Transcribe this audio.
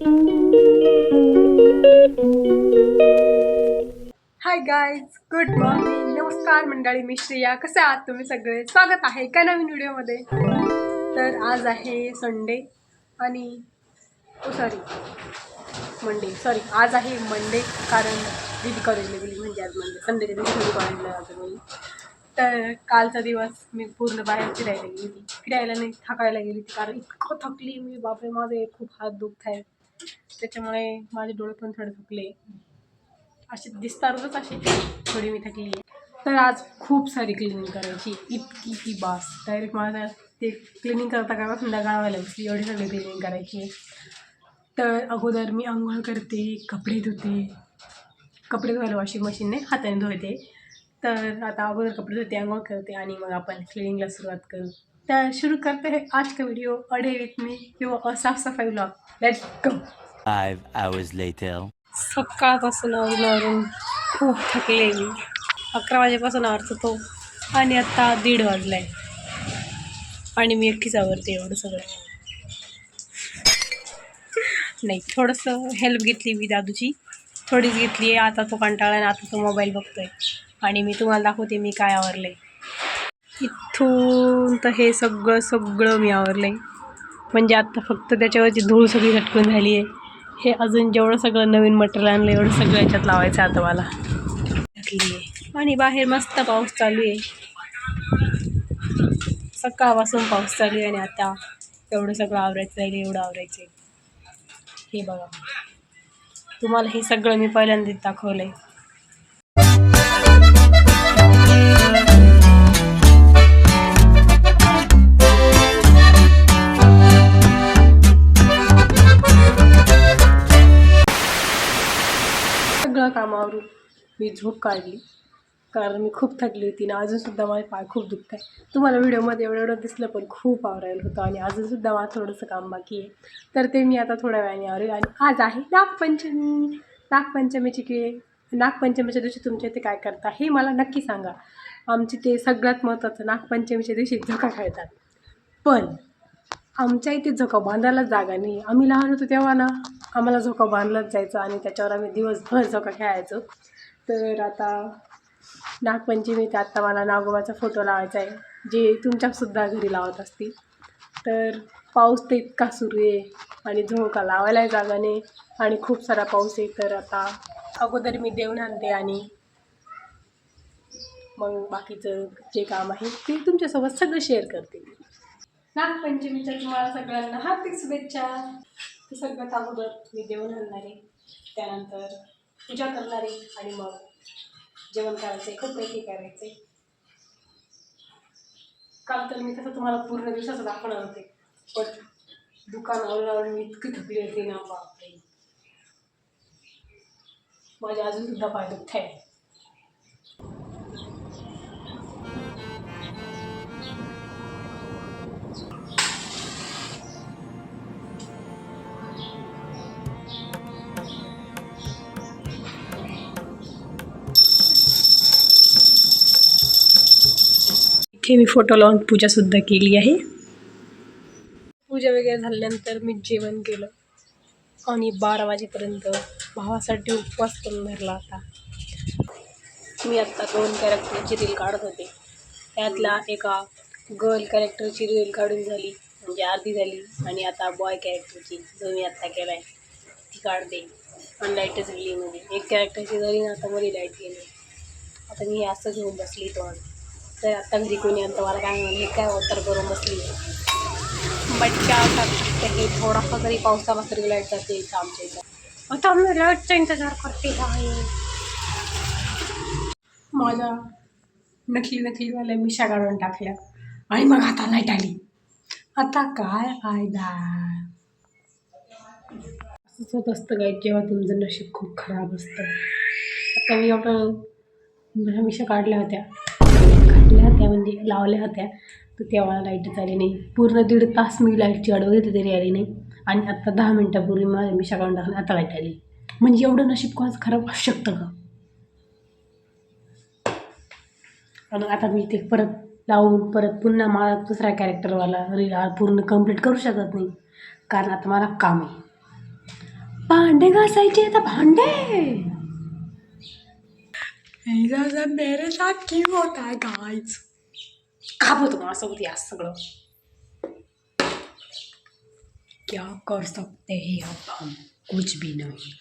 Hi guys good morning नमस्कार मंडळी मी श्रेया. कसे आहात तुम्ही सगळे? स्वागत आहे एका नवीन व्हिडिओमध्ये. तर आज आहे संडे आणि ओ सॉरी मंडे सॉरी आज आहे मंडे कारण दीदी कॉलेजला गेली. म्हणजे आज मंडे संडेच्या दिवशी दीदी कॉलेजला जाते मी तर कालचा दिवस मी पूर्ण बाहेर फिरायला गेली. फिरायला नाही थकायला गेली कारण इतकं थकली मी. बापरे माझे खूप हात दुखत आहेत त्याच्यामुळे माझे डोळे पण थोडे थकले असे दिसतातच असे थोडी मी थकली. तर आज खूप सारी क्लिनिंग करायची. इतकी की बास. डायरेक्ट मला ते क्लिनिंग करता करता संध्याकाळ व्हायला लागली एवढी सगळी क्लिनिंग करायची. तर अगोदर मी आंघोळ करते कपडे धुते. कपडे धुवायला वॉशिंग मशीनने हाताने धुते. तर आता अगोदर कपडे धुते आंघोळ करते आणि मग आपण क्लिनिंगला सुरुवात करू. तर शुरू करते है आज का व्हिडिओ अडे विथ मी किंवा साफ सफाई blog let's go Five hours later. सकाळपासून आवरून खूप थकले मी अकरा वाजेपासून आवरत होतो आणि आत्ता दीड वाजलाय। आणि मी एकटीच आवरते एवढं सगळं। नाही थोडंसं हेल्प घेतली मी दादूची। थोडीच घेतली आहे. आता तो कंटाळा आणि आता तो मोबाईल बघतोय. आणि मी तुम्हाला दाखवते मी काय आवरलंय. इथून तर हे सगळं सगळं मी आहे म्हणजे आत्ता फक्त त्याच्यावरची धूळ सगळी घटकून झाली आहे हे अजून जेवढं सगळं नवीन मटेरियल आणलं एवढं सगळं याच्यात लावायचं आहे आता मला. आहे आणि बाहेर मस्त पाऊस चालू आहे. सकाळपासून पाऊस चालू आहे आणि आता एवढं सगळं आवरायचं राहिलं एवढं आवरायचं आहे हे बघा. तुम्हाला हे सगळं मी पहिल्यांदाच दाखवलं आहे कामावरून मी झोप काढली. कारण मी खूप थकली होती ना अजूनसुद्धा माझे पाय खूप दुखत आहे तुम्हाला व्हिडिओमध्ये एवढं एवढं दिसलं पण खूप आवरायला होतं आणि अजूनसुद्धा माझं थोडंसं काम बाकी आहे. तर ते मी आता थोड्या वेळाने आवरेल आणि आज आहे नागपंचमी. नागपंचमीची की नागपंचमीच्या दिवशी तुमच्या इथे काय करता हे मला नक्की सांगा. आमची ते सगळ्यात महत्त्वाचं नागपंचमीच्या दिवशी झोका खेळतात. पण आमच्या इथे झोका बांधायला जागा नाही आम्ही लहान होतो तेव्हा ना आम्हाला झोका बांधलाच जायचं आणि त्याच्यावर आम्ही दिवसभर झोका खेळायचो. तर आता नागपंचमीत आता मला नागोबाचा फोटो लावायचा आहे जे तुमच्यासुद्धा घरी लावत असतील तर पाऊस तर इतका सुरू आहे आणि झोका लावायला जागा नाही आणि खूप सारा पाऊस आहे. तर आता अगोदर मी देऊन आणते आणि मग बाकीचं जे काम आहे ते तुमच्यासोबत सगळं शेअर करते नागपंचमीच्या तुम्हाला सगळ्यांना हार्दिक शुभेच्छा. ते सगळ्यात अगोदर मी देऊन आणणारे आहे. त्यानंतर पूजा करणार आहे आणि मग जेवण करायचं आहे खूप पैकी करायचं आहे काल तर मी तसं तुम्हाला पूर्ण दिवसाचं दाखवणार होते. पण दुकान लावून मी इतकी थकली होती ना बापरे. माझ्या अजून सुद्धा पाय दुखत आहे इथे मी फोटो लावून पूजासुद्धा केली आहे. पूजा वगैरे झाल्यानंतर मी जेवण केलं. आणि बारा वाजेपर्यंत भावासाठी उपवास करून धरला होता. मी आत्ता दोन कॅरेक्टरची रील काढत होते. त्यातला एका गर्ल कॅरेक्टरची रील काढून झाली. म्हणजे अर्धी झाली. आणि आता बॉय कॅरेक्टरची जो मी आत्ता केला आहे ती काढते. आणि लाईटच गेली मध्ये एक कॅरेक्टरची झाली ना आता मध्ये लाइट गेली. आता मी असं घेऊन बसली तो तर आता घरी कोणी आणतं मला काय म्हणाले काय अवतार करून बसली बच्चा असतात हे थोडासा तरी पावसाला तरी लाइट जाते इथं आमच्या इथं आता आम्ही लाईटचा इंतजार करते आहे माझ्या नकली नकलीवाल्या मिशा काढून टाकल्या आणि मग आता लाइट आली आता काय फायदा असंच होत असतं काय जेव्हा तुमचं नशीब खूप खराब असतं आता मी एवढं मिशा काढल्या होत्या म्हणजे लावल्या होत्या. तर तेव्हा लाईटच आली नाही. पूर्ण दीड तास मी लाईटची वाट बघितली तरी आली नाही. आणि आत्ता दहा मिनटापूर्वी माझ्या मी काढून टाकल्या आता लाइट आली. म्हणजे एवढं नशीब कोणाच खराब असू शकतं का? आणि आता मी ते परत लावून परत पुन्हा मला दुसऱ्या कॅरेक्टरवाला रील पूर्ण कंप्लीट करू शकत नाही. कारण आता मला काम आहे. भांडे घासायचे आता भांडे! मेरे साथ क्यों होता है गाइस का होतं माझ्यासोबत आज सगळं क्या कर सकते हैं अब हम कुछ भी नहीं